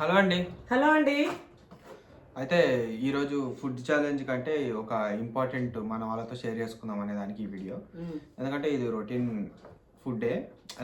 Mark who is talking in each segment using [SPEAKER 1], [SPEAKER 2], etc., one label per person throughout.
[SPEAKER 1] Hello అండి.
[SPEAKER 2] Hello అండి.
[SPEAKER 1] అయితే ఈరోజు ఫుడ్ ఛాలెంజ్ కంటే ఒక ఇంపార్టెంట్ మన వాళ్ళతో షేర్ చేసుకుందాం అనే దానికి ఈ వీడియో. ఎందుకంటే ఇది రొటీన్ ఫుడ్డే.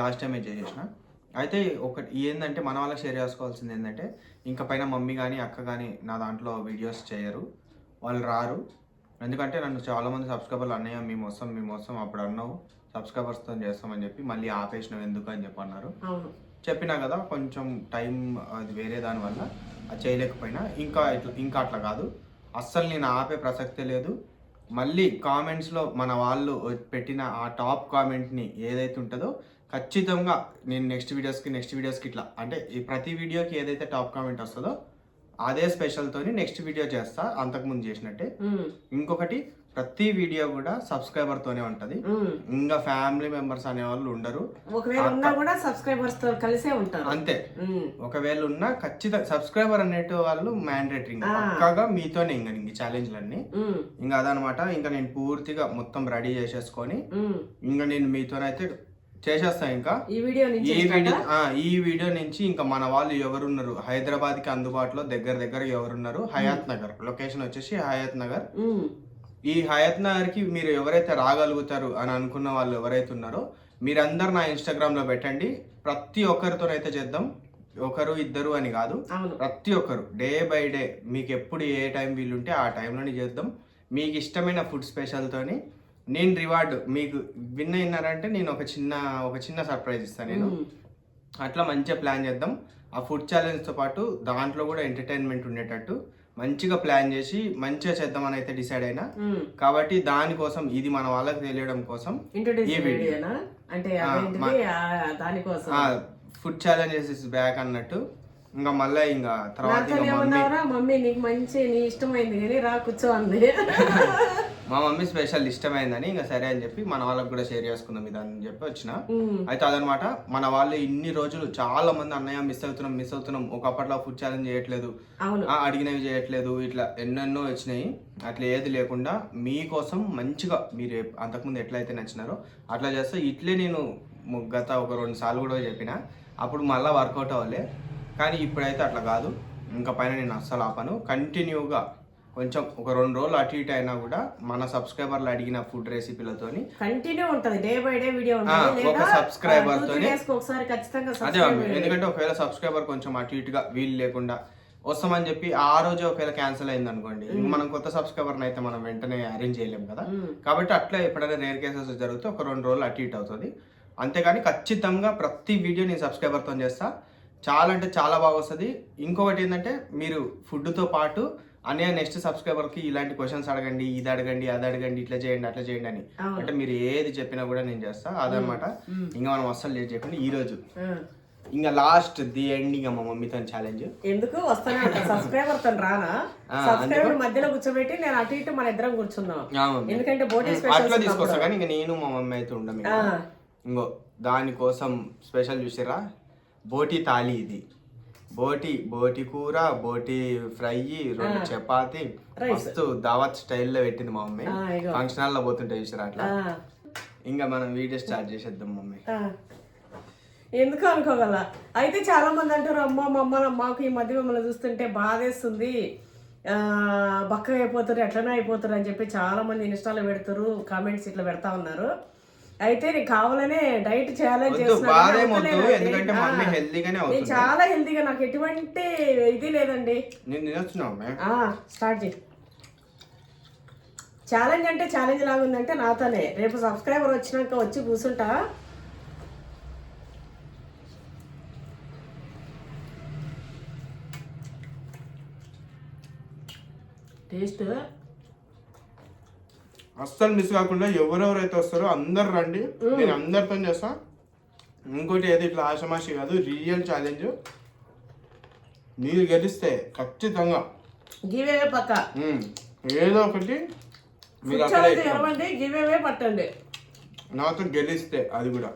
[SPEAKER 1] లాస్ట్ టైం నేను చేసేసిన. అయితే ఒకటి ఏంటంటే మన వాళ్ళకి షేర్ చేసుకోవాల్సింది ఏంటంటే ఇంకా పైన మమ్మీ కానీ అక్క కానీ నా దాంట్లో వీడియోస్ చేయరు. వాళ్ళు రారు. ఎందుకంటే నన్ను చాలామంది సబ్స్క్రైబర్లు అన్నయ్య మేము వస్తాం మేము వస్తాం అప్పుడు అన్నావు. సబ్స్క్రైబర్స్తో చేస్తామని చెప్పి మళ్ళీ ఆపేసినావు ఎందుకు అని చెప్పి అన్నారు. చెప్పినా కదా కొంచెం టైం అది వేరే దానివల్ల అది చేయలేకపోయినా. ఇంకా ఇట్లా ఇంకా అట్లా కాదు. అస్సలు నేను ఆపే ప్రసక్తే లేదు. మళ్ళీ కామెంట్స్లో మన వాళ్ళు పెట్టిన ఆ టాప్ కామెంట్ని ఏదైతే ఉంటుందో ఖచ్చితంగా నేను నెక్స్ట్ వీడియోస్కి నెక్స్ట్ వీడియోస్కి ఇట్లా అంటే ఈ ప్రతి వీడియోకి ఏదైతే టాప్ కామెంట్ వస్తుందో అదే స్పెషల్తోని నెక్స్ట్ వీడియో చేస్తా అంతకుముందు చేసినట్టే. ఇంకొకటి ప్రతి వీడియో కూడా సబ్స్క్రైబర్తోనే ఉంటుంది.
[SPEAKER 2] ఉమ్.
[SPEAKER 1] ఇంకా ఫ్యామిలీ మెంబర్స్ అనేవాళ్ళు ఉండరు.
[SPEAKER 2] ఒకవేళ ఉన్నా కూడా సబ్స్క్రైబర్స్తో కలిసే ఉంటారు.
[SPEAKER 1] అంతే. ఒకవేళ ఉన్నా ఖచ్చితంగా సబ్స్క్రైబర్ అనేటి వాళ్ళు మ్యాండేటరీ పక్కాగా మీతోనే ఇంకా ఇంక ఛాలెంజ్లన్నీ ఇంకా అదనమాట ఇంకా నేను పూర్తిగా మొత్తం రెడీ చేసేసుకొని. ఇంకా నేను మీతోనైతే చేసేస్తా ఇంకా.
[SPEAKER 2] ఈ వీడియో నుంచి
[SPEAKER 1] ఈ వీడియో ఈ వీడియో నుంచి ఇంకా మన వాళ్ళు ఎవరున్నారు? హైదరాబాద్కి అందుబాటులో దగ్గర దగ్గర ఎవరున్నారు? హయాత్ నగర్. లొకేషన్ వచ్చేసి హయాత్ నగర్. ఈ హయాత్ నగర్కి మీరు ఎవరైతే రాగలుగుతారు అని అనుకున్న వాళ్ళు ఎవరైతే ఉన్నారో మీరందరు నా ఇన్స్టాగ్రామ్లో పెట్టండి. ప్రతి ఒక్కరితోనైతే చేద్దాం. ఒకరు ఇద్దరు అని కాదు ప్రతి ఒక్కరు. డే బై డే మీకు ఎప్పుడు ఏ టైం వీలుంటే ఆ టైంలోనే చేద్దాం. మీకు ఇష్టమైన ఫుడ్ స్పెషల్తోని నేను రివార్డ్ మీకు విన్ అయినారంటే నేను ఒక చిన్న ఒక చిన్న సర్ప్రైజ్ ఇస్తాను నేను. అట్లా మంచిగా ప్లాన్ చేద్దాం. ఆ ఫుడ్ ఛాలెంజ్తో పాటు దాంట్లో కూడా ఎంటర్టైన్మెంట్ ఉండేటట్టు మంచిగా ప్లాన్ చేసి మంచిగా చేద్దామని అయితే డిసైడ్ అయినా. కాబట్టి దానికోసం ఇది మన వాళ్ళకి తెలియడం కోసం ఈ వీడియో.
[SPEAKER 2] అంటే దానికోసం
[SPEAKER 1] ఫుడ్ ఛాలెంజెస్ ఇస్ బ్యాక్ అన్నట్టు. ఇంకా మళ్ళీ ఇంకా తర్వాత మమ్మీ
[SPEAKER 2] నీకు మంచి నీ ఇష్టమైంది కానీ రా కూర్చో అంది.
[SPEAKER 1] మా మమ్మీ స్పెషల్ ఇష్టమైందని ఇంకా సరే అని చెప్పి మన వాళ్ళకి కూడా షేర్ చేసుకుందాం ఇది అని చెప్పి వచ్చిన. అయితే అదనమాట మన వాళ్ళు ఇన్ని రోజులు చాలా మంది అన్నయ్య మిస్ అవుతున్నాం మిస్ అవుతున్నాం. ఒకప్పట్లో ఫుడ్ ఛాలెంజ్ చేయట్లేదు. అడిగినవి చేయట్లేదు. ఇట్లా ఎన్నెన్నో వచ్చినాయి. అట్లా ఏది లేకుండా మీకోసం మంచిగా మీరు అంతకుముందు ఎట్లయితే నచ్చినారో అట్లా చేస్తే ఇట్లే నేను గత ఒక రెండు సార్లు కూడా చెప్పిన. అప్పుడు మళ్ళీ వర్కౌట్ అవ్వలే. కానీ ఇప్పుడైతే అట్లా కాదు. ఇంకా పైన నేను అస్సలు ఆపను. కంటిన్యూగా కొంచెం ఒక రెండు రోజులు అటు ఇటు అయినా కూడా మన సబ్స్క్రైబర్లు అడిగిన ఫుడ్ రెసిపీలతోని
[SPEAKER 2] కంటిన్యూ ఉంటది. డే బై డే వీడియో
[SPEAKER 1] ఒక
[SPEAKER 2] కి ఒకసారి ఖచ్చితంగా
[SPEAKER 1] అదే ఎందుకంటే ఒకవేళ సబ్స్క్రైబర్ కొంచెం అటు ఇటుగా వీలు లేకుండా వస్తామని చెప్పి ఆ రోజు ఒకవేళ క్యాన్సిల్ అయింది అనుకోండి మనం కొత్త సబ్స్క్రైబర్ అయితే మనం వెంటనే అరేంజ్ చేయలేం కదా. కాబట్టి అట్లా ఎప్పుడైనా రేర్ కేసెస్ జరిగితే ఒక రెండు రోజులు అటు ఇటు అవుతుంది. అంతేగాని ఖచ్చితంగా ప్రతి వీడియో నేను సబ్స్క్రైబర్తో చేస్తా. చాలా అంటే చాలా బాగా వస్తుంది. ఇంకొకటి ఏంటంటే మీరు ఫుడ్తో పాటు అనే నెక్స్ట్ సబ్స్క్రైబర్కి ఇలాంటి క్వశ్చన్స్ అడగండి ఇది అడగండి అది అడగండి ఇట్లా చేయండి అట్లా చేయండి అని. అంటే మీరు ఏది చెప్పినా కూడా నేను చేస్తా. అదనమాట. ఇంకా మనం అస్సలు లేట్ చేయకుండా ఈ రోజు. ఇంకా లాస్ట్ ది ఎండ్ ఇంకా మా మమ్మీతో ఛాలెంజ్
[SPEAKER 2] ఎందుకు? వస్తానే ఉంటా సబ్స్క్రైబర్తో రానా? సబ్స్క్రైబర్ మధ్యలో కూర్చోబెట్టి నేను అటు ఇటు మన ఇద్దరం కూర్చున్నాం. ఎందుకంటే బోటీ
[SPEAKER 1] అట్లా తీసుకొస్తా కానీ ఇంకా నేను మా మమ్మీ అయితే ఉండం ఇంకా. దానికోసం స్పెషల్ చూసిరా బోటి తాలి ఇది. బోటి బోటి కూర బోటి ఫ్రై రెండు చపాతి. మస్తు దావత్ స్టైల్లో పెట్టింది మా మమ్మీ. ఫంక్షన్ హాల్లో పోతుంటే చూసిరా అట్లా? ఇంకా మనం వీడియో స్టార్ట్ చేసేద్దాం మమ్మీ.
[SPEAKER 2] ఎందుకు అనుకోగల అయితే చాలా మంది అంటారు అమ్మ మమ్మ మాకు ఈ మధ్య మమ్మల్ని చూస్తుంటే బాధేస్తుంది. ఆ, బక్కగా అయిపోతారు ఎట్లనే అయిపోతారు అని చెప్పి చాలా మంది ఇన్స్టాలో పెడతారు కామెంట్స్ ఇట్లా పెడతా ఉన్నారు. అయితే నేను కావాలనే డైట్ ఛాలెంజ్
[SPEAKER 1] వద్దు
[SPEAKER 2] చేస్తున్నా
[SPEAKER 1] బాధే
[SPEAKER 2] కానీ
[SPEAKER 1] వద్దు
[SPEAKER 2] అవుతలేదండి.
[SPEAKER 1] ఎందుకంటే
[SPEAKER 2] ఆ.
[SPEAKER 1] మమ్మీ హెల్తీగానే
[SPEAKER 2] నేను
[SPEAKER 1] అవుతుంది.
[SPEAKER 2] చాలా హెల్తీగా నాకు ఎటువంటి ఇది లేదండి. స్టార్ట్ చేయి. ఛాలెంజ్ అంటే ఛాలెంజ్ లాగా ఉందంటే నాతోనే. రేపు సబ్స్క్రైబర్ వచ్చినాక వచ్చి కూర్చుంటా. టేస్ట్
[SPEAKER 1] అస్సలు మిస్ కాకుండా ఎవరెవరైతే వస్తారో అందరు రండి. నేను అందరితో చేస్తా. ఇంకోటి ఏది ఇట్లా ఆషమాషి కాదు రియల్ ఛాలెంజ్ మీరు గెలిస్తే ఖచ్చితంగా. ఏదో ఒకటి మీరు అక్కడ
[SPEAKER 2] పట్టండి.
[SPEAKER 1] నాతో గెలిస్తే అది కూడా.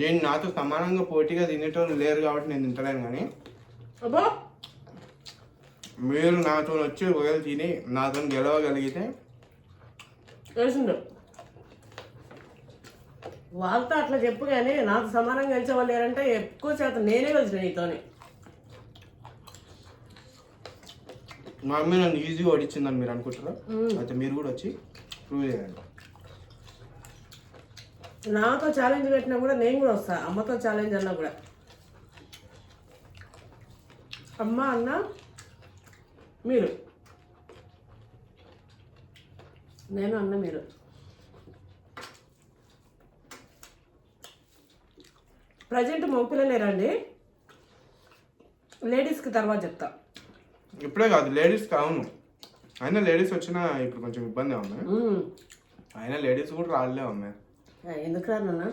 [SPEAKER 1] నేను నాతో సమానంగా పోటీగా తినేటోళ్ళు లేరు కాబట్టి నేను తింటలేను కానీ. మీరు నాతో వచ్చి ఒకవేళ తిని నాతో గెలవగలిగితే?
[SPEAKER 2] తెలిసిండు. వాళ్ళతో అట్లా చెప్పు కానీ నాతో సమానంగా గెలిచే వాళ్ళు ఎవరంటే ఎక్కువ శాతం నేనే గెలిచిన నీతోని.
[SPEAKER 1] మా మమ్మీ నన్ను ఈజీగా ఓడించిందని మీరు అనుకుంటారా అయితే మీరు కూడా వచ్చి ప్రూవ్ చేయండి
[SPEAKER 2] నాతో ఛాలెంజ్ పెట్టినా కూడా నేను కూడా వస్తా. అమ్మతో ఛాలెంజ్ అన్నా కూడా. అమ్మ అన్న మీరు. నేను అన్న మీరు. ప్రజెంట్ మగపిల్లలేరండి లేడీస్కి తర్వాత చెప్తా.
[SPEAKER 1] ఇప్పుడే కాదు లేడీస్ కావును అయినా లేడీస్ వచ్చినా ఇప్పుడు కొంచెం ఇబ్బంది ఉంది
[SPEAKER 2] మ్మ్.
[SPEAKER 1] అయినా లేడీస్ కూడా రాలే ఉన్నాయి
[SPEAKER 2] ఎందుకు రానన్న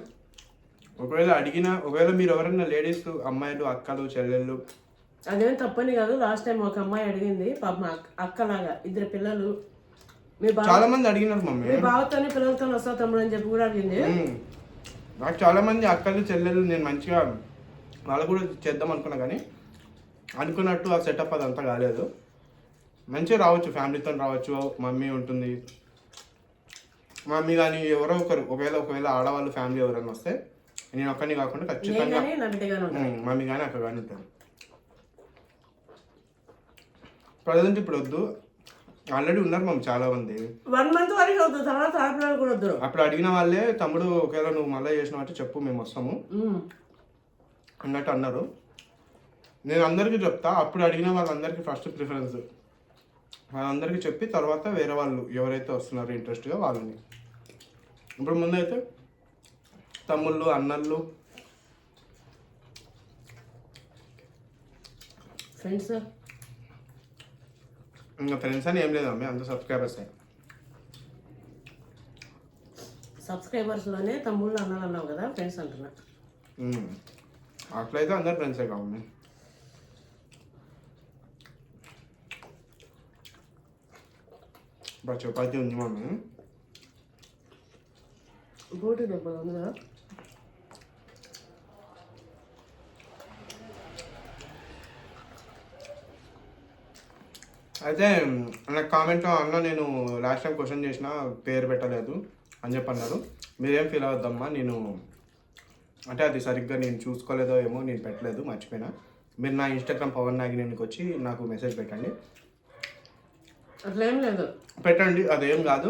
[SPEAKER 1] ఒకవేళ అడిగినా ఒకవేళ మీరు ఎవరైనా లేడీస్ అమ్మాయిలు అక్కలు చెల్లెళ్ళు
[SPEAKER 2] అదేం తప్పని కాదు. లాస్ట్ టైం ఒక అమ్మాయి అడిగింది పాప అక్కలాగా ఇద్దరు పిల్లలు. మీ బావ
[SPEAKER 1] చాలా మంది అడిగినారు మమ్మీ.
[SPEAKER 2] మీ బావతోనే పిల్లలతో వస్తా తమ్ముడు అని చెప్పి కూడా అడిగింది.
[SPEAKER 1] నాకు చాలా మంది అక్కలు చెల్లెలు నేను మంచిగా వాళ్ళు కూడా చేద్దాం అనుకున్నా కానీ అనుకున్నట్టు ఆ సెటప్ అదంతా కాలేదు. మంచిగా రావచ్చు ఫ్యామిలీతో రావచ్చు మమ్మీ ఉంటుంది. మమ్మీ కానీ ఎవరో ఒకరు ఒకవేళ ఒకవేళ ఆడవాళ్ళు ఫ్యామిలీ ఎవరైనా వస్తే నేను ఒక్కడిని కాకుండా ఖచ్చితంగా. మమ్మీ కానీ అక్క కానీ ఉంటాను ప్రజెంట్ ఇప్పుడు వద్దు. ఆల్రెడీ ఉన్నారు మమ్మీ చాలా మంది
[SPEAKER 2] వన్ మంత్ వరకు అవుతుంది తర్వాత కూడా
[SPEAKER 1] అప్పుడు అడిగిన వాళ్ళే తమ్ముడు ఒకవేళ నువ్వు మళ్ళీ చేసినావు అంటే చెప్పు మేము వస్తాము. అన్నట్టు అన్నారు. నేను అందరికీ చెప్తా అప్పుడు అడిగిన వాళ్ళందరికీ ఫస్ట్ ప్రిఫరెన్స్ వాళ్ళందరికీ చెప్పి తర్వాత వేరే వాళ్ళు ఎవరైతే వస్తున్నారో ఇంట్రెస్ట్గా వాళ్ళని. ఇప్పుడు ముందైతే తమ్ముళ్ళు అన్నళ్ళు.
[SPEAKER 2] ఫ్రెండ్స్
[SPEAKER 1] ఇంకా ఫ్రెండ్స్ అని ఏం లేదు అమ్మాయి అంత సబ్స్క్రైబర్స్.
[SPEAKER 2] సబ్స్క్రైబర్స్లోనే తమ్ముళ్ళు అన్నలు అన్నావు కదా ఫ్రెండ్స్ అంటున్నా.
[SPEAKER 1] అట్లయితే అందరు ఫ్రెండ్సే కావాలి చపాతీ ఉంది మమ్మీ
[SPEAKER 2] బోటి డబ్బా ఉందా
[SPEAKER 1] అయితే నాకు కామెంట్లో అన్న నేను లాస్ట్ టైం క్వశ్చన్ చేసిన పేరు పెట్టలేదు అని చెప్పి అన్నారు మీరేం ఫీల్ అవద్దమ్మా నేను అంటే అది సరిగ్గా నేను చూసుకోలేదో ఏమో నేను పెట్టలేదు మర్చిపోయినా. మీరు నా ఇన్స్టాగ్రామ్ పవన్ నాగినేనికి వచ్చి నాకు మెసేజ్ పెట్టండి.
[SPEAKER 2] అట్లా లేదు.
[SPEAKER 1] పెట్టండి అదేం కాదు.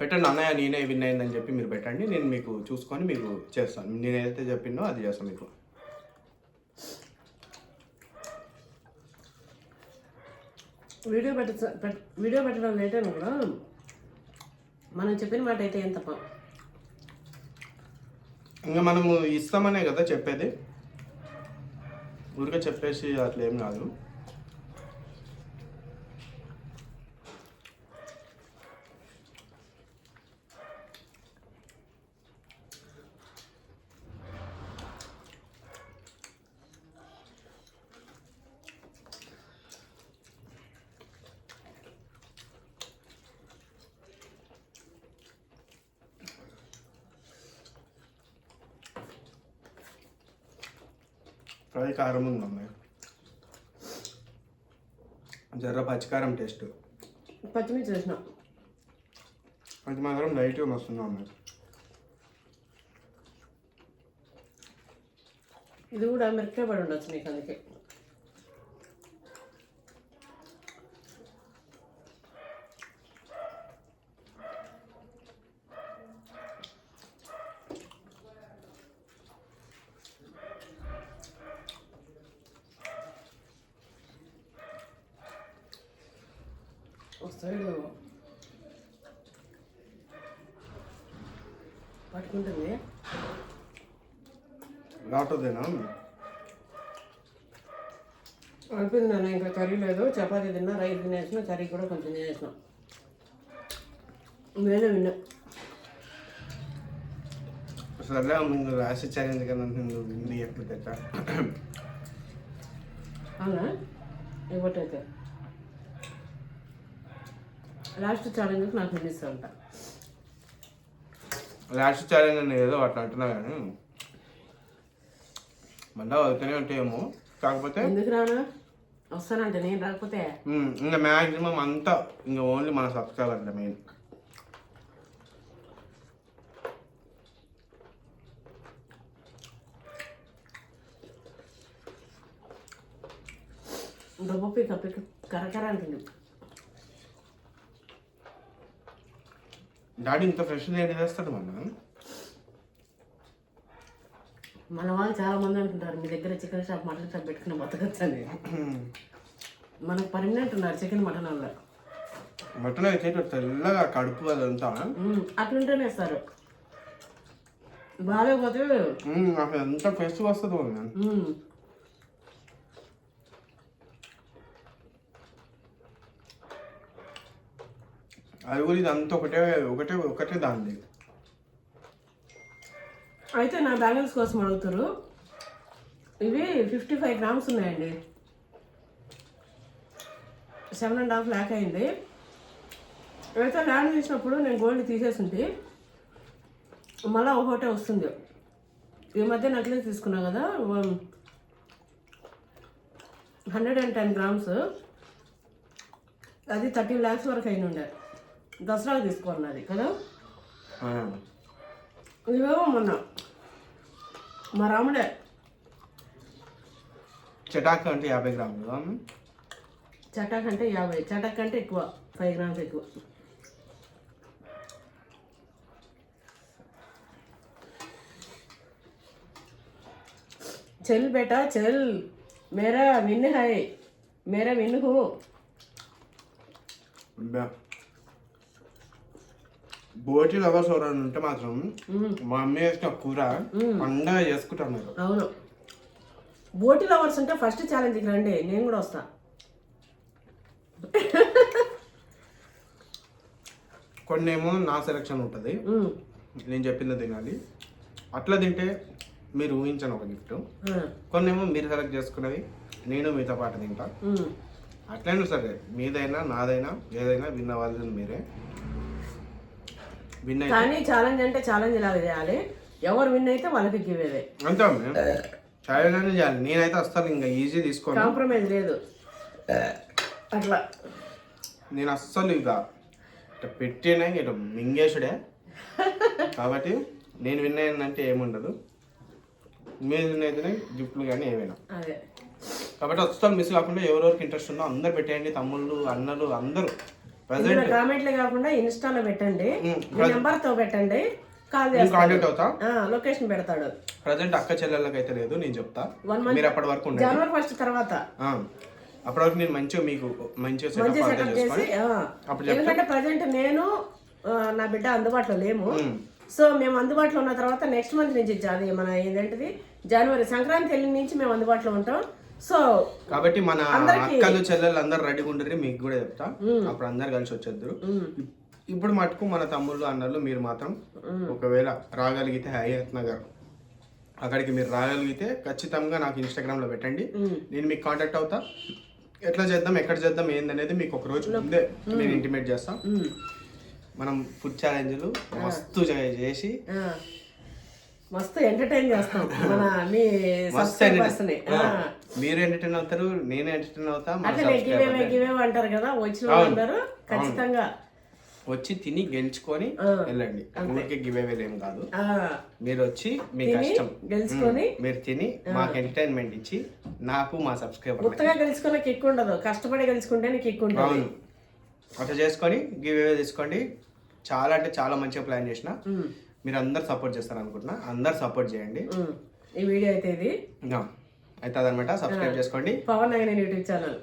[SPEAKER 1] పెట్టండి అన్నయ్య నేనే విన్ అయిందని చెప్పి మీరు పెట్టండి. నేను మీకు చూసుకొని మీకు చేస్తాను. నేను ఏదైతే చెప్పిందో అది చేస్తాను మీకు.
[SPEAKER 2] వీడియో పెట్ట వీడియో పెట్టడం లేట్ అయినా కూడా మనం చెప్పిన మాట అయితే ఏం తప్ప.
[SPEAKER 1] ఇంకా మనము ఇస్తామనే కదా చెప్పేది. ఊరికే చెప్పేసి అట్లా ఏం కాదు. ఫ్రై కారం ఉంది అమ్మాయి. జర్ర పచ్చికారం టేస్ట్.
[SPEAKER 2] పచ్చిమిర్చి చేసిన
[SPEAKER 1] అది మాత్రం లైట్గా వస్తుంది అమ్మాయి.
[SPEAKER 2] ఇది కూడా మిరపకాయ పడి ఉండొచ్చు నీకు అందుకే. వస్తాడు. పట్టుకుంటుంది.
[SPEAKER 1] రావట్లేదేనా
[SPEAKER 2] అయిపోయింది నాన్న ఇంకా కర్రీ లేదు. చపాతీ తిన్నా రైస్ తినేసిన కర్రీ కూడా కొంచెం తినేసిన. నేనే విన్నా.
[SPEAKER 1] సర్లే ముందు రాసి ఛాలెంజ్ కదా హిందీ ఎప్పుడు తెచ్చా
[SPEAKER 2] అవునా? ఇవ్వటైతే లాస్ట్ ఛాలెంజ్కి నాకు వినిస్తూ ఉంటా
[SPEAKER 1] లాస్ట్ ఛాలెంజ్ అని ఏదో అట్లా అంటున్నా కానీ మళ్ళీ అవుతూనే ఉంటాయేమో. కాకపోతే
[SPEAKER 2] ఎందుకు రానా వస్తానంటే నేను రాకపోతే?
[SPEAKER 1] ఇంకా మ్యాక్సిమం అంతా ఇంకా ఓన్లీ మన సబ్స్క్రైబర్లే మెయిన్.
[SPEAKER 2] దుబ్బ పీక పీక కరకర అంటుంది.
[SPEAKER 1] డాడీ ఇంత ఫ్రెష్ ఏంటి చేస్తాడు మన
[SPEAKER 2] మన వాళ్ళు చాలా మంది అంటుంటారు మీ దగ్గర చికెన్ షాప్ మటన్ షాప్ పెట్టుకుని బతకచ్చని మనకు పర్మనెంట్ ఉన్నారు చికెన్ మటన్ వల్ల
[SPEAKER 1] మటన్ అయితే తెల్లగా కడుపు అదంతా.
[SPEAKER 2] అట్లుంటేనే ఇస్తారు. బాగాలేకపోతే
[SPEAKER 1] నాకు ఎంత ఫ్రెష్ వస్తుంది అది కూడా ఇది ఒకటే ఒకటే ఒకటే దాన్ని
[SPEAKER 2] అయితే నా బ్యాలెన్స్ కోసం అడుగుతారు. ఇవి ఫిఫ్టీ ఫైవ్ గ్రామ్స్ ఉన్నాయండి. సెవెన్ అండ్ హాఫ్ ల్యాక్ అయింది. అయితే ల్యాండ్ చేసినప్పుడు నేను గోల్డ్ తీసేసింది. మళ్ళీ ఒకటే వస్తుంది. ఈ మధ్య నక్లెస్ తీసుకున్నా కదా హండ్రెడ్ అండ్ టెన్ గ్రామ్స్. అది థర్టీన్ ల్యాక్స్ వరకు అయిన ఉండే దసరాకు తీసుకున్నది కదా
[SPEAKER 1] ఆ.
[SPEAKER 2] ఇవేమో మొన్న మా రాముడే
[SPEAKER 1] చటాక్ అంటే యాభై గ్రాములు
[SPEAKER 2] చటాక్ అంటే యాభై చటాక్ అంటే ఎక్కువ ఫైవ్ గ్రామ్స్ ఎక్కువ चल बेटा चल मेरा विन है मेरा विन हो
[SPEAKER 1] బా. బోటి లవర్స్ ఎవరైనా ఉంటే మాత్రం మా అమ్మ వేసిన కూర పండగ చేసుకుంటున్నారు
[SPEAKER 2] అవును. బోటి లవర్స్ ఉంటే ఫస్ట్ ఛాలెంజ్కి రండి నేను కూడా వస్తా.
[SPEAKER 1] కొన్ని ఏమో నా సెలక్షన్ ఉంటుంది. నేను చెప్పింది తినాలి. అట్లా తింటే మీరు ఊహించను ఒక గిఫ్ట్ కొన్ని ఏమో మీరు సెలెక్ట్ చేసుకున్నవి నేను మీతో పాటు తింటా. అట్లయినా సరే మీదైనా నాదైనా ఏదైనా విన్న వాళ్ళు మీరే. విన్
[SPEAKER 2] కానీ ఛాలెంజ్ అంటే ఛాలెంజ్ లాగా చేయాలి. ఎవరు విన్ అయితే వాళ్ళకి గివేదే
[SPEAKER 1] అంతే ఛాలెంజ్ అనేది చేయాలి. నేనైతే అస్సలు ఇంకా ఈజీ తీసుకోను.
[SPEAKER 2] కాంప్రమైజ్ లేదు. అట్లా.
[SPEAKER 1] నేను అస్సలు ఇక ఇట్లా పెట్టినా ఇట్లా మింగేసుడే కాబట్టి నేను విన్ అయిందంటే ఏముండదు. మీరు విన్ అయితేనే గిఫ్ట్లు కానీ ఏమైనా
[SPEAKER 2] అదే.
[SPEAKER 1] కాబట్టి అస్సలు మిస్ కాకుండా ఎవరెవరికి ఇంట్రెస్ట్ ఉందో అందరు పెట్టేయండి. తమ్ముళ్ళు అన్నలు అందరూ. ప్రజెంట్
[SPEAKER 2] కామెంట్లే కాకుండా ఇన్స్టాలో పెట్టండి. నెంబర్తో పెట్టండి.
[SPEAKER 1] కాంటాక్ట్ అవుతా?
[SPEAKER 2] లొకేషన్ పెడతాడు.
[SPEAKER 1] ప్రజెంట్ అక్క చెల్లెళ్ళకి అయితే లేదు నేను చెప్తా. మీరు అప్పటి వరకు ఉండండి.
[SPEAKER 2] జనవరి ఫస్ట్ తర్వాత.
[SPEAKER 1] అప్పటి వరకు నేను మంచిగా మీకు మంచిగా
[SPEAKER 2] మంచి
[SPEAKER 1] సెటప్
[SPEAKER 2] చేసి.
[SPEAKER 1] అప్పుడు
[SPEAKER 2] ఎందుకంటే ప్రజెంట్ నేను నా బిడ్డ అందుబాటులో లేము. సో మేము అందుబాటులో ఉన్న తర్వాత నెక్స్ట్ మంత్ నుంచి అది మన ఏంటంటిది? జనవరి సంక్రాంతి వెళ్ళిన నుంచి మేము అందుబాటులో ఉంటాం. సో
[SPEAKER 1] కాబట్టి మన అక్కలు చెల్లెలు అందరు రెడీగా ఉండరు మీకు కూడా చెప్తా. అప్పుడు అందరు కలిసి వచ్చేద్దరు. ఇప్పుడు మటుకు మన తమ్ముళ్ళు అన్నలు మీరు మాత్రం ఒకవేళ రాగలిగితే హయత్ నగర్. అక్కడికి మీరు రాగలిగితే ఖచ్చితంగా నాకు ఇన్స్టాగ్రామ్లో పెట్టండి. నేను మీకు కాంటాక్ట్ అవుతా. ఎట్లా చేద్దాం ఎక్కడ చేద్దాం ఏందనేది మీకు ఒక రోజు ముందే నేను ఇంటిమేట్ చేస్తాం.
[SPEAKER 2] ఉమ్,
[SPEAKER 1] మనం ఫుడ్ ఛాలెంజ్లు మస్తు చేసి.
[SPEAKER 2] మస్తు ఎంటర్టైన్ చేస్తాం. మన
[SPEAKER 1] మీరు ఎంటర్టైన్ అవుతారు నేను ఎంటర్టైన్ అవుతా
[SPEAKER 2] అట్లనే గివేవే గివేవే అంటారు కదా వచ్చిన. వాళ్ళందరూ ఖచ్చితంగా.
[SPEAKER 1] వచ్చి తిని గెలుచుకొని. వెళ్ళండి. ఊరికే గివేవేలు ఏం కాదు. మీరు వచ్చి మీ కష్టం.
[SPEAKER 2] గెలుచుకొని
[SPEAKER 1] మీరు తిని మాకు ఎంటర్టైన్మెంట్ ఇచ్చి నాకు మా సబ్స్క్రైబర్
[SPEAKER 2] గుర్తుగా గెలుచుకున్న కిక్ ఉండదు. కష్టపడి గెలుచుకుంటేనే కిక్ ఉంటుంది.
[SPEAKER 1] అట్లా చేసుకొని గివ్ అవే తీసుకోండి. చాలా అంటే చాలా మంచిగా ప్లాన్ చేసిన. మీరు అందరు సపోర్ట్ చేస్తారు అనుకుంటున్నా అందరు సపోర్ట్ చేయండి.
[SPEAKER 2] ఈ వీడియో అయితే ఇది.
[SPEAKER 1] అయితే అదనమాట సబ్స్క్రైబ్ చేసుకోండి.
[SPEAKER 2] Pavan nine YouTube channel.